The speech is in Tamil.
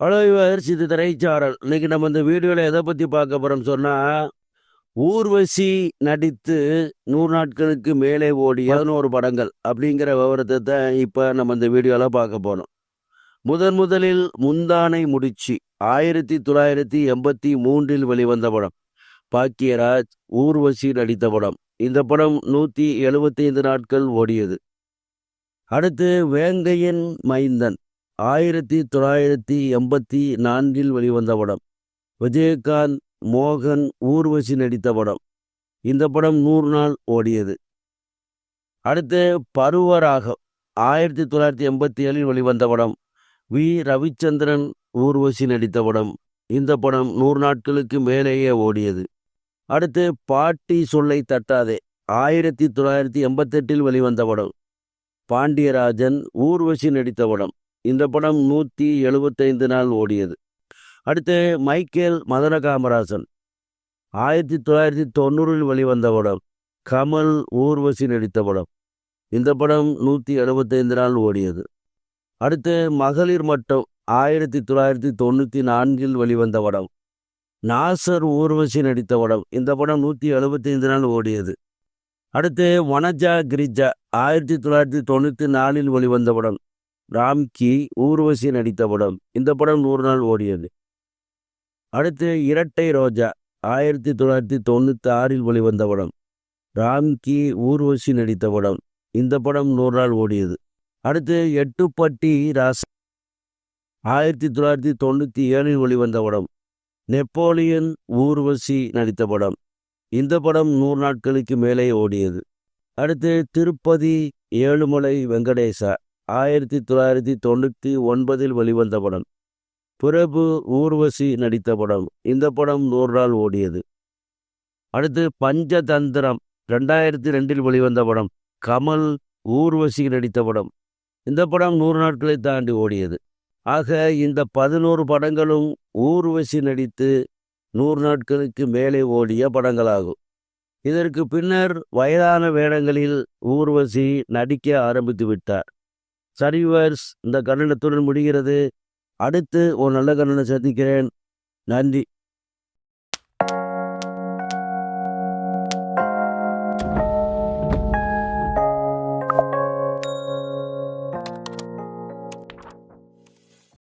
ஹலோ இவர் திரைச்சாரல். இன்னைக்கு நம்ம இந்த வீடியோவில் எதை பற்றி பார்க்க போகிறோம் சொன்னால் ஊர்வசி நடித்து நூறு நாட்களுக்கு மேலே ஓடிய பதினோரு படங்கள் அப்படிங்கிற விவரத்தை தான் இப்போ நம்ம இந்த வீடியோவில் பார்க்க போகிறோம் முதன் முதலில் முந்தானை முடிச்சு ஆயிரத்தி தொள்ளாயிரத்தி எண்பத்தி மூன்றில் வெளிவந்த படம். பாக்கியராஜ் ஊர்வசி நடித்த படம். இந்த படம் நூற்றி எழுபத்தைந்து நாட்கள் ஓடியது. அடுத்து வேங்கையன் மைந்தன். ஆயிரத்தி தொள்ளாயிரத்தி எண்பத்தி நான்கில் வெளிவந்த படம். விஜயகாந்த் மோகன் ஊர்வசி நடித்த படம். இந்த படம் நூறு நாள் ஓடியது. அடுத்து பருவராகம் ஆயிரத்தி தொள்ளாயிரத்தி எண்பத்தி ஏழில் வெளிவந்த படம். வி. ரவிச்சந்திரன் ஊர்வசி நடித்த படம். இந்த படம் நூறு நாட்களுக்கு மேலேயே ஓடியது. அடுத்து பாட்டி சொல்லை தட்டாதே ஆயிரத்தி தொள்ளாயிரத்தி எண்பத்தெட்டில் வெளிவந்த படம். பாண்டியராஜன் ஊர்வசி நடித்த படம். இந்த படம் நூற்றி எழுபத்தைந்து நாள் ஓடியது. அடுத்து மைக்கேல் மதன காமராசன் ஆயிரத்தி தொள்ளாயிரத்தி தொண்ணூறில் வெளிவந்த படம். கமல் ஊர்வசி நடித்த படம். இந்த படம் நூற்றி எழுபத்தைந்து நாள் ஓடியது. அடுத்து மகளிர் மட்டம் ஆயிரத்தி தொள்ளாயிரத்தி தொண்ணூற்றி நான்கில் வெளிவந்த படம். நாசர் ஊர்வசி நடித்த படம். இந்த படம் நூற்றி எழுபத்தைந்து நாள் ஓடியது. அடுத்து வனஜா கிரிஜா ஆயிரத்தி தொள்ளாயிரத்தி தொண்ணூற்றி நாலில் வெளிவந்த படம். ராம்கி ஊர்வசி நடித்த படம். இந்த படம் நூறு நாள் ஓடியது. அடுத்து இரட்டை ரோஜா ஆயிரத்தி தொள்ளாயிரத்தி தொண்ணூற்றி ஆறில் வெளிவந்த படம். ராம்கி ஊர்வசி நடித்த படம். இந்த படம் நூறு நாள் ஓடியது. அடுத்து எட்டுப்பட்டி ராஸ் ஆயிரத்தி தொள்ளாயிரத்தி தொண்ணூற்றி ஏழில் வெளிவந்த படம். நெப்போலியன் ஊர்வசி நடித்த படம். இந்த படம் நூறு நாட்களுக்கு மேலே ஓடியது. அடுத்து திருப்பதி ஏழுமலை வெங்கடேசா ஆயிரத்தி தொள்ளாயிரத்தி தொண்ணூற்றி ஒன்பதில் வெளிவந்த படம். பிரபு ஊர்வசி நடித்த படம். இந்த படம் நூறு நாள் ஓடியது. அடுத்து பஞ்சதந்திரம். ரெண்டாயிரத்தி ரெண்டில் வெளிவந்த படம். கமல் ஊர்வசி நடித்த படம். இந்த படம் நூறு நாட்களை தாண்டி ஓடியது. ஆக இந்த பதினோரு படங்களும் ஊர்வசி நடித்து நூறு நாட்களுக்கு மேலே ஓடிய படங்களாகும். இதற்கு பின்னர் வயதான வேடங்களில் ஊர்வசி நடிக்க ஆரம்பித்து விட்டார். சரிவர்ஸ் இந்த கண்ணனத்துடன் முடிகிறது. அடுத்து ஒரு நல்ல கண்ணனை சந்திக்கிறேன் நன்றி.